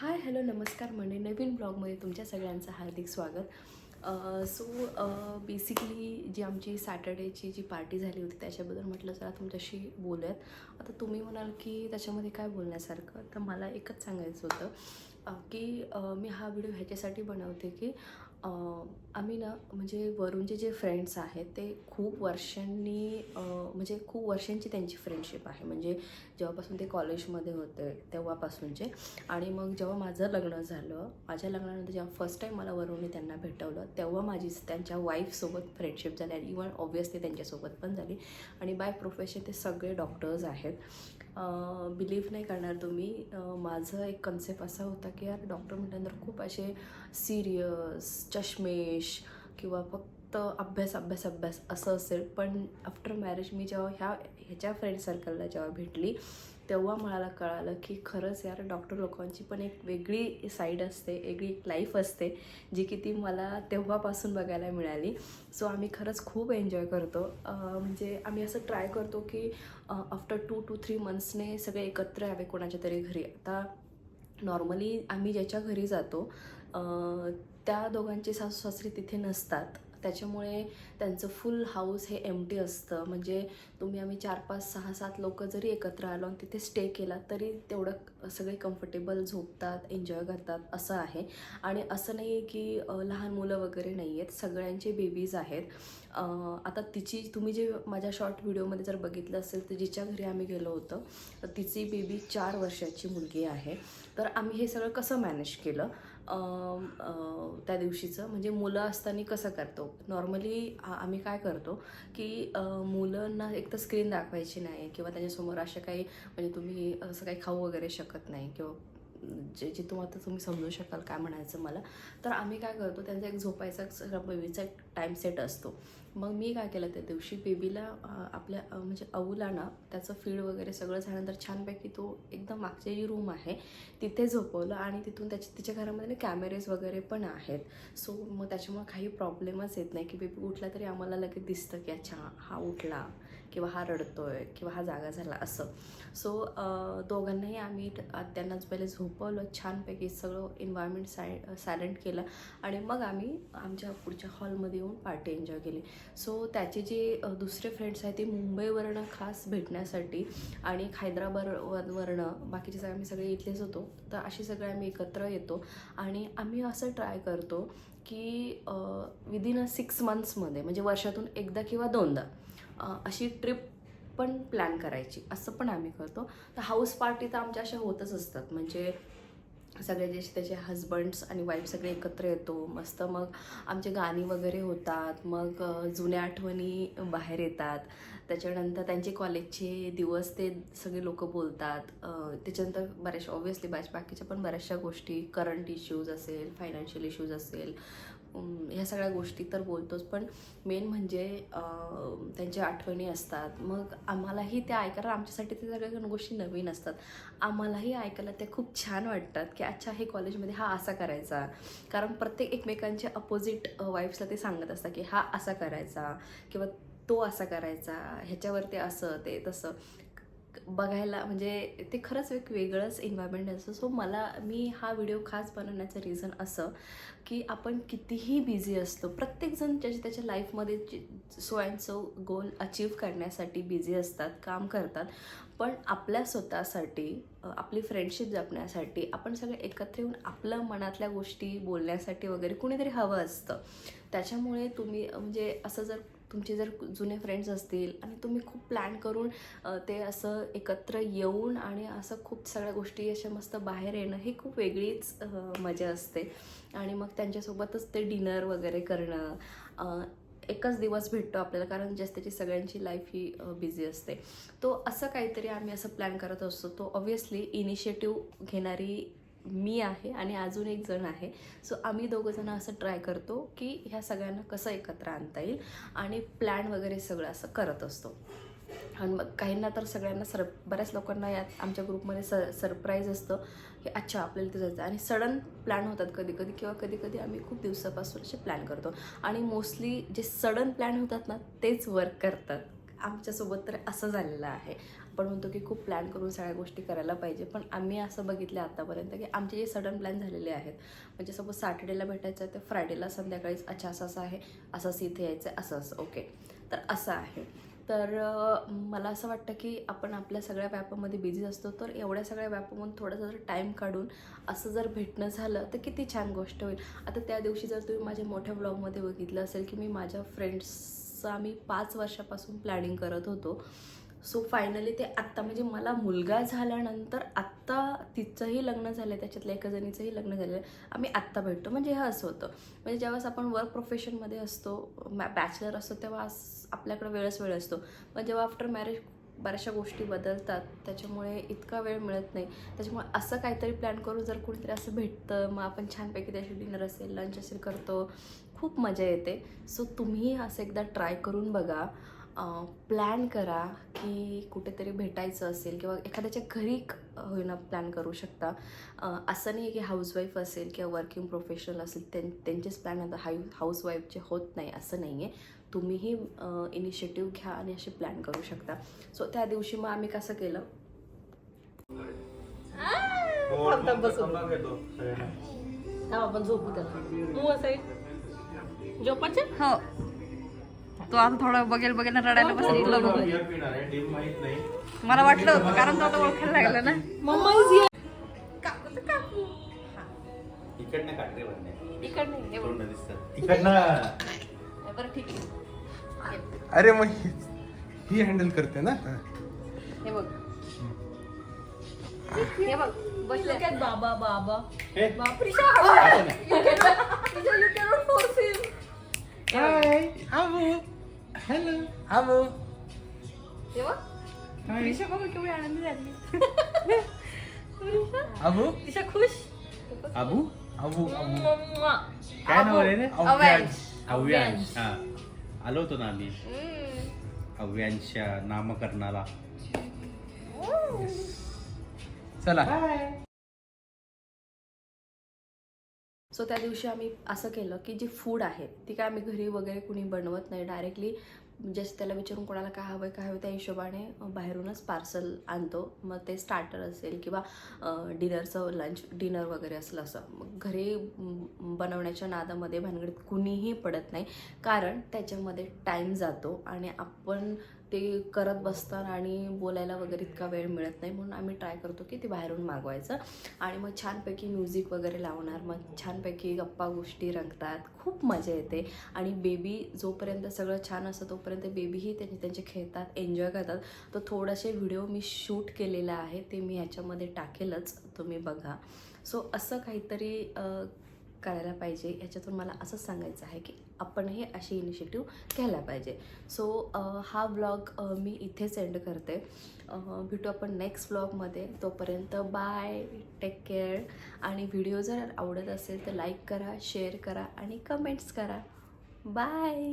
Hi hello नमस्कार. म्हणे नवीन ब्लॉगमध्ये तुमच्या सगळ्यांचं हार्दिक स्वागत. सो बेसिकली जी आमची सॅटर्डेची जी पार्टी झाली होती त्याच्याबद्दल म्हटलं जरा तुमच्याशी बोलूयात. आता तुम्ही म्हणाल की त्याच्यामध्ये काय बोलण्यासारखं? तर मला एकच सांगायचं होतं की मी हा व्हिडिओ ह्याच्यासाठी बनवते की आम्ही ना म्हणजे वरूणचे जे फ्रेंड्स आहेत ते खूप वर्षांनी म्हणजे खूप वर्षांची त्यांची फ्रेंडशिप आहे. म्हणजे जेव्हापासून ते कॉलेजमध्ये होते तेव्हापासूनचे. आणि मग जेव्हा माझं लग्न झालं माझ्या लग्नानंतर जेव्हा फर्स्ट टाईम मला वरूनने त्यांना भेटवलं तेव्हा माझी त्यांच्या वाईफसोबत फ्रेंडशिप झाली आणि इवन ऑब्वियसली त्यांच्यासोबत पण झाली. आणि बाय प्रोफेशन ते सगळे डॉक्टर्स आहेत. बिलीव्ह नाही करणार तुम्ही. माझं एक कन्सेप्ट असा होता की यार डॉक्टर म्हटल्यानंतर खूप असे सिरियस चष्मेश किंवा फक्त अभ्यास अभ्यास अभ्यास असं असेल. पण आफ्टर मॅरेज मी जेव्हा ह्या ह्याच्या फ्रेंड सर्कलला जेव्हा भेटली तेव्हा मला कळालं की खरंच यार डॉक्टर लोकांची पण एक वेगळी साईड असते वेगळी एक लाईफ असते जी की ती मला तेव्हापासून बघायला मिळाली. सो आम्ही खरंच खूप एन्जॉय करतो. म्हणजे आम्ही असं ट्राय करतो की आफ्टर टू टू थ्री मंथ्सने सगळे एकत्र यावे कोणाच्या तरी घरी. आता नॉर्मली आम्ही ज्याच्या घरी जातो त्या दोघांचे सासू सासरे तिथे नसतात. त्याच्यामुळे त्यांचं फुल हाऊस हे एमटी असतं. म्हणजे तुम्ही आम्ही चार पाच सहा सात लोक जरी एकत्र आलो आणि तिथे स्टे केला तरी तेवढं सगळे कम्फर्टेबल झोपतात एन्जॉय करतात असं आहे. आणि असं नाही आहे की लहान मुलं वगैरे नाही आहेत. सगळ्यांचे बेबीज आहेत. आता तिची तुम्ही जे माझ्या शॉर्ट व्हिडिओमध्ये जर बघितलं असेल तर जिच्या घरी आम्ही गेलो होतो तर तिची बेबी चार वर्षाची मुलगी आहे. तर आम्ही हे सगळं कसं मॅनेज केलं? त्या दिवशीचं. म्हणजे मुलं असताना कसं करतो? नॉर्मली आम्ही काय करतो की मुलांना एक तर स्क्रीन दाखवायची नाही किंवा त्याच्यासमोर अशा काही म्हणजे तुम्ही असं काही खाऊ वगैरे शकत नाही किंवा जे जे तुम्हाला तुम्ही समजू शकाल काय म्हणायचं मला. तर आम्ही काय करतो त्यांचा एक झोपायचा सगळा बेबीचा एक टाईम सेट असतो. मग मी काय केलं त्या दिवशी बेबीला आपल्या म्हणजे अऊला ना त्याचं फीड वगैरे सगळं झाल्यानंतर छानपैकी तो एकदम मागची जी रूम आहे तिथे झोपवलं आणि तिथून त्याच्या तिच्या घरामध्ये कॅमेरेज वगैरे पण आहेत. सो मग त्याच्यामुळे काही प्रॉब्लेमच येत नाही की बेबी उठला तरी आम्हाला लगेच दिसतं की अच्छा हा उठला. किंवा हा रडतोय किंवा हा जागा झाला असं. सो दोघांनाही आम्ही त्यांनाच पहिले झोपवलं छानपैकी सगळं एन्व्हायरमेंट साय सायलेंट केलं आणि मग आम्ही आमच्या पुढच्या हॉलमध्ये येऊन पार्टी एन्जॉय केली. सो त्याचे जे दुसरे फ्रेंड्स आहेत ते मुंबईवरनं खास भेटण्यासाठी आणि हैदराबादवरनं बाकीचे सगळे आम्ही सगळे इथलेच होतो. तर असे सगळे आम्ही एकत्र येतो आणि आम्ही असं ट्राय करतो की विदिन अ सिक्स मंथ्समध्ये म्हणजे वर्षातून एकदा किंवा दोनदा अशी ट्रिप पण प्लॅन करायची असं पण आम्ही करतो. तर हाऊस पार्टी तर आमच्या अशा होतच असतात. म्हणजे सगळे जे त्याचे हजबंड्स आणि वाईफ सगळे एकत्र येतो मस्त मग आमचे गाणी वगैरे होतात मग जुन्या आठवणी बाहेर येतात. त्याच्यानंतर त्यांचे कॉलेजचे दिवस ते सगळे लोक बोलतात. त्याच्यानंतर बऱ्याचशा ऑब्व्हियसली बऱ्याच बाकीच्या पण बऱ्याचशा गोष्टी करंट इश्यूज असेल फायनान्शियल इश्यूज असेल ह्या सगळ्या गोष्टी तर बोलतोच. पण मेन म्हणजे त्यांच्या आठवणी असतात. मग आम्हालाही त्या ऐकायला आमच्यासाठी ते सगळ्या गोष्टी नवीन असतात. आम्हालाही ऐकायला त्या खूप छान वाटतात की अच्छा हे कॉलेजमध्ये हा असा करायचा. कारण प्रत्येक एकमेकांच्या अपोजिट वाईफ्सला ते सांगत असतात की हा असा करायचा. किंवा तो असा करायचा ह्याच्यावरती असं ते तसं. बघायला म्हणजे ते खरंच एक वेगळंच एन्व्हायरमेंट असतं. सो मला मी हा व्हिडिओ खास बनवण्याचं रिझन असं की आपण कितीही बिझी असतो प्रत्येकजण त्याच्या त्याच्या लाईफमध्ये so and so goal achieve करण्यासाठी बिझी असतात काम करतात. पण आपल्या स्वतःसाठी आपली फ्रेंडशिप जपण्यासाठी आपण सगळे एकत्र येऊन आपलं मनातल्या गोष्टी बोलण्यासाठी वगैरे कुणीतरी हवं असतं. त्याच्यामुळे तुम्ही म्हणजे असं जर तुमचे जर जुने फ्रेंड्स असतील आणि तुम्ही खूप प्लॅन करून ते असं एकत्र येऊन आणि असं खूप सगळ्या गोष्टी अशा मस्त बाहेर येणं ही खूप वेगळीच मजा असते. आणि मग त्यांच्यासोबतच ते डिनर वगैरे करणं एकच दिवस भेटतो आपल्याला कारण जास्त त्याची सगळ्यांची लाईफ ही बिझी असते. तो असं काहीतरी आम्ही असं प्लॅन करत असतो. तो ऑब्व्हियसली इनिशिएटिव्ह घेणारी मी आहे आणि अजून एक जण आहे. सो आम्ही दोघं जण असं ट्राय करतो की ह्या सगळ्यांना कसं एकत्र आणता येईल आणि प्लॅन वगैरे सगळं असं करत असतो. आणि मग काहींना तर सगळ्यांना सर बऱ्याच लोकांना यात आमच्या ग्रुपमध्ये स सरप्राईज असतं की अच्छा आपल्याला तिथं जायचं आणि सडन प्लॅन होतात कधी कधी किंवा कधी कधी आम्ही खूप दिवसापासून असे प्लॅन करतो. आणि मोस्टली जे सडन प्लॅन होतात ना तेच वर्क करतात. आमच्यासोबत तर असं झालेलं आहे. आपण म्हणतो की खूप प्लॅन करून सगळ्या गोष्टी करायला पाहिजे पण आम्ही असं बघितलं आतापर्यंत की आमचे जे सडन प्लॅन झालेले आहेत म्हणजे सपोज सॅटर्डेला भेटायचं आहे तर फ्रायडेला संध्याकाळीच अच्छा असं असं आहे असंच इथे यायचं आहे असं असं ओके तर असं आहे. तर मला असं वाटतं की आपण आपल्या सगळ्या व्यापामध्ये बिझी असतो तर एवढ्या सगळ्या व्यापामधून थोडासा जर टाईम काढून असं जर भेटणं झालं तर किती छान गोष्ट होईल. आता त्या दिवशी जर तुम्ही माझ्या मोठ्या ब्लॉगमध्ये बघितलं असेल की मी माझ्या फ्रेंड्स फ्रेंड्सचा आम्ही पाच वर्षापासून प्लॅनिंग करत होतो. सो फायनली ते आत्ता म्हणजे मला मुलगा झाल्यानंतर आत्ता तिचंही लग्न झालं आहे त्याच्यातल्या एका जणीचंही लग्न झालेलं आहे. आम्ही आत्ता भेटतो. म्हणजे हे असं होतं. म्हणजे ज्यावेळेस आपण वर्क प्रोफेशनमध्ये असतो बॅचलर असतो तेव्हा आपल्याकडे वेळच वेळ असतो. पण जेव्हा आफ्टर मॅरेज बऱ्याचशा गोष्टी बदलतात त्याच्यामुळे इतका वेळ मिळत नाही. त्याच्यामुळे असं काहीतरी प्लॅन करून जर कुणीतरी असं भेटतं मग आपण छानपैकी त्याचे डिनर असेल लंच असेल करतो खूप मजा येते. सो तुम्ही असं एकदा ट्राय करून बघा. प्लॅन करा की कुठेतरी भेटायचं असेल किंवा एखाद्याच्या घरी होईना प्लॅन करू शकता. असं नाही की हाऊसवाईफ असेल किंवा वर्किंग प्रोफेशनल असेल त्यां त्यांचेच प्लॅन आता हाऊ हाऊसवाईफचे होत नाही असं नाही आहे तुम्हीही इनिशिएटिव्ह घ्या आणि असे प्लॅन करू शकता. सो त्या दिवशी मग आम्ही कसं केलं? थांब, आपण झोपू त्याला. झोपायचं? हो. तो आता थोडा बघेल बघेल ना रडायला बसेल इथलं बघेल मला वाटलं होतं कारण तो आता ओळखायला लागला ना. मम्मा तर काकू. इकडनं काढ रे बंडे इकडे हे बघ. तोंड दिसतात इकडनं बरं ठीक आहे. अरे मग ही- ही हँडल करते ना? हे. बघ. हे बघ बसले. बाबा बाबा. हे. हाय आबू हॅलो आबू हे बघ प्रिशा बघ केवढी आनंदी झाली. आबू तिशा खुश? आबू आबू आबू काय नाव रे? अव्यांश अव्यांश हा. आलो होतो ना आम्ही अव्यांशच्या नामकरणाला. चला. सो त्या दिवशी आम्ही असं केलं की जे फूड आहे ती काय आम्ही घरी वगैरे कुणी बनवत नाही. डायरेक्टली म्हणजे जस्ट त्याला विचारून कोणाला काय हवं काय हवं त्या हिशोबाने बाहेरूनच पार्सल आणतो. मग ते स्टार्टर असेल किंवा डिनरचं लंच डिनर वगैरे असलं असं. मग घरी बनवण्याच्या नादामध्ये भानगडीत कुणीही पडत नाही. कारण त्याच्यामध्ये टाईम जातो आणि आपण ते करत बसतात आणि बोलायला वगैरे इतका वेळ मिळत नाही म्हणून आम्ही ट्राय करतो की ते बाहेरून मागवायचं. आणि मग छानपैकी म्युझिक वगैरे लावणार मग छानपैकी गप्पा गोष्टी रंगतात खूप मजा येते. आणि बेबी जोपर्यंत सगळं छान असतं तोपर्यंत बेबीही त्यांचे त्यांचे खेळतात एन्जॉय करतात. तर थोडेसे व्हिडिओ मी शूट केलेला आहे ते मी ह्याच्यामध्ये टाकेलच तुम्ही बघा. सो असं काहीतरी करायला पाहिजे. ह्याच्यातून मला असंच सांगायचं आहे की आपणही अशी इनिशिएटिव्ह घ्यायला पाहिजे. सो हा ब्लॉग मी इथे सेंड करते. भेटू आपण नेक्स्ट ब्लॉगमध्ये तोपर्यंत बाय टेक केअर आणि व्हिडिओ जर आवडत असेल तर लाईक करा शेअर करा आणि कमेंट्स करा. बाय